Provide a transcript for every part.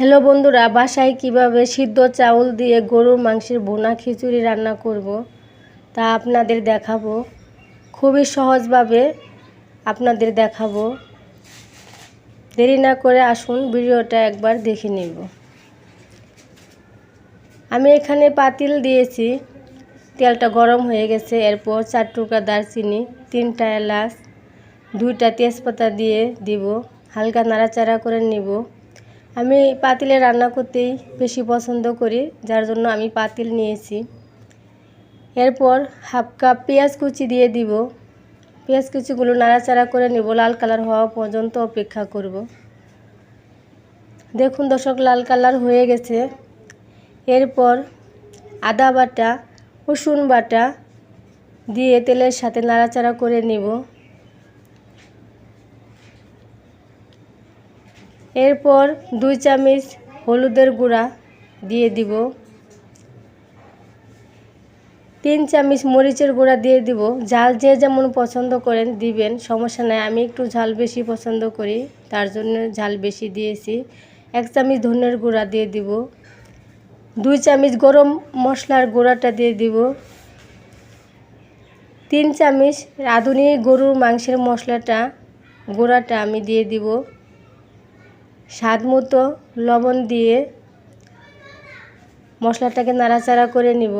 Hello বন্ধুরা, বাসায় কীভাবে সিদ্ধ চাউল দিয়ে গরুর মাংসের বোনা খিচুড়ি রান্না করব তা আপনাদের দেখাবো। খুবই সহজভাবে আপনাদের দেখাবো। দেরি না করে আসুন, ভিডিওটা একবার দেখে নিব। আমি এখানে পাতিল দিয়েছি, তেলটা গরম হয়ে গেছে, এরপর চার টুকরা দারচিনি, তিনটা এলাচ, দুইটা তেজপাতা দিয়ে দিব, হালকা নাড়াচাড়া করে নিব। আমি পাতিলে রান্না করতেই বেশি পছন্দ করি, যার জন্য আমি পাতিল নিয়েছি। এরপর হাফ কাপ পেঁয়াজ কুচি দিয়ে দিব। পেঁয়াজ কুচিগুলো নাড়াচাড়া করে নেব, লাল কালার হওয়া পর্যন্ত অপেক্ষা করব। দেখুন দর্শক, লাল কালার হয়ে গেছে। এরপর আদা বাটা, রসুন বাটা দিয়ে তেলের সাথে নাড়াচাড়া করে নেব। এরপর দুই চামচ হলুদের গুঁড়া দিয়ে দিব। তিন চামচ মরিচের গুঁড়া দিয়ে দিব। ঝাল যে যেমন পছন্দ করেন দিবেন, সমস্যা নাই। আমি একটু ঝাল বেশি পছন্দ করি, তার জন্য ঝাল বেশি দিয়েছি। এক চামচ ধনের গুঁড়া দিয়ে দিব। দুই চামচ গরম মশলার গুঁড়াটা দিয়ে দিব। তিন চামচ রাঁধুনি গরুর মাংসের মশলাটা, গুঁড়াটা আমি দিয়ে দিব। স্বাদ মতো লবণ দিয়ে মশলাটাকে নাড়াচাড়া করে নিব।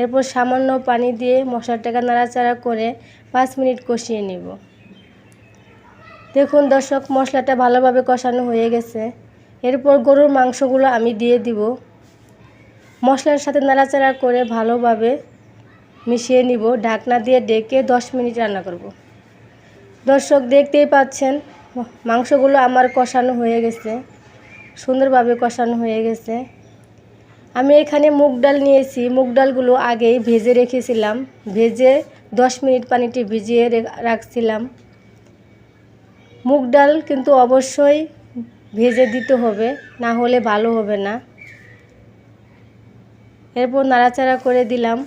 এরপর সামান্য পানি দিয়ে মশলাটাকে নাড়াচাড়া করে পাঁচ মিনিট কষিয়ে নিব। দেখুন দর্শক, মশলাটা ভালোভাবে কষানো হয়ে গেছে। এরপর গরুর মাংসগুলো আমি দিয়ে দিব। মশলার সাথে নাড়াচাড়া করে ভালোভাবে মিশিয়ে নিব। ঢাকনা দিয়ে ডেকে দশ মিনিট রান্না করব। দর্শক, দেখতেই পাচ্ছেন মাংসগুলো আমার কষানো হয়ে গেছে। সুন্দরভাবে কষানো হয়ে গেছে। আমি এখানে মুগ ডাল নিয়েছি। মুগ ডালগুলো আগেই ভেজে রেখেছিলাম। ভেজে দশ মিনিট পানিটি ভিজিয়ে রাখছিলাম। মুগ ডাল কিন্তু অবশ্যই ভেজে দিতে হবে, না হলে ভালো হবে না। এরপর নাড়াচাড়া করে দিলাম।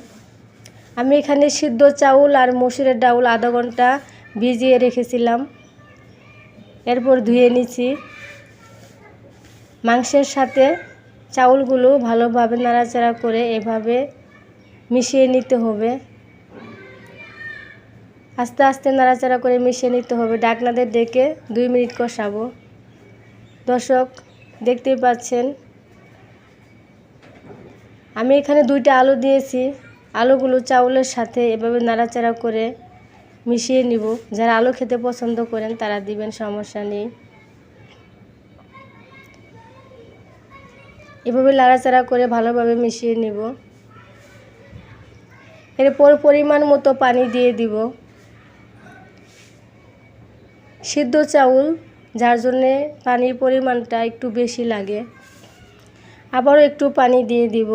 আমি এখানে সিদ্ধ চাউল আর মসুরের ডাউল আধা ঘণ্টা ভিজিয়ে রেখেছিলাম। এরপর ধুয়ে নিচ্ছি মাংসের সাথে চাউলগুলো ভালোভাবে নাড়াচাড়া করে এভাবে মিশিয়ে নিতে হবে। আস্তে আস্তে নাড়াচাড়া করে মিশিয়ে নিতে হবে। ডাকনাদের ডেকে দুই মিনিট কষাবো। দর্শক, দেখতেই পাচ্ছেন, আমি এখানে দুইটা আলু দিয়েছি। আলুগুলো চাউলের সাথে এভাবে নাড়াচাড়া করে মিশিয়ে নিব। যারা আলু খেতে পছন্দ করেন, তারা দিবেন, সমস্যা নেই। এভাবে নাড়াচাড়া করে ভালোভাবে মিশিয়ে নিব। এরপর পরিমাণ মতো পানি দিয়ে দিব। সিদ্ধ চাউল, যার জন্যে পানির পরিমাণটা একটু বেশি লাগে, আবারও একটু পানি দিয়ে দিব।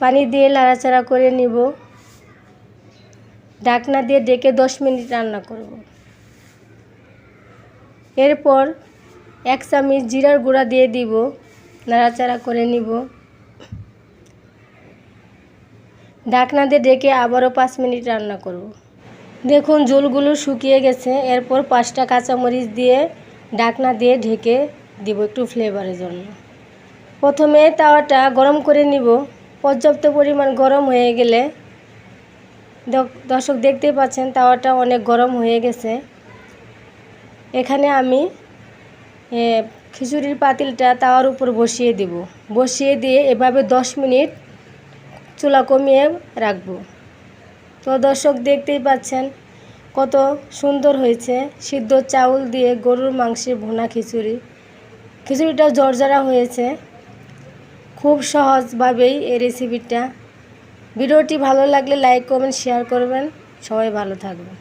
পানি দিয়ে নাড়াচাড়া করে নিব। ডাকনা দিয়ে ডেকে দশ মিনিট রান্না করব। এরপর এক চামচ জিরার গুঁড়া দিয়ে দিব, নাড়াচাড়া করে নিব। ডাকনা দিয়ে ডেকে আবারও পাঁচ মিনিট রান্না করব। দেখুন, জলগুলো শুকিয়ে গেছে। এরপর পাঁচটা কাঁচামরিচ দিয়ে ডাকনা দিয়ে ঢেকে দিব একটু ফ্লেভারের জন্য। প্রথমে তাওয়াটা গরম করে নিব। পর্যাপ্ত পরিমাণ গরম হয়ে গেলে দর্শক দেখতেই পাচ্ছেন তাওয়াটা অনেক গরম হয়ে গেছে। এখানে আমি খিচুড়ির পাতিলটা তাওয়ার উপর বসিয়ে দেব। বসিয়ে দিয়ে এভাবে দশ মিনিট চুলা কমিয়ে রাখব। তো দর্শক দেখতেই পাচ্ছেন, কত সুন্দর হয়েছে। সিদ্ধ চাউল দিয়ে গরুর মাংসের ভুনা খিচুড়ি। খিচুড়িটা জর্জরা হয়েছে। খুব সহজভাবেই এই রেসিপিটা ভিডিওটি ভালো লাগলে লাইক কমেন্ট শেয়ার করবেন। সবাই ভালো থাকবেন।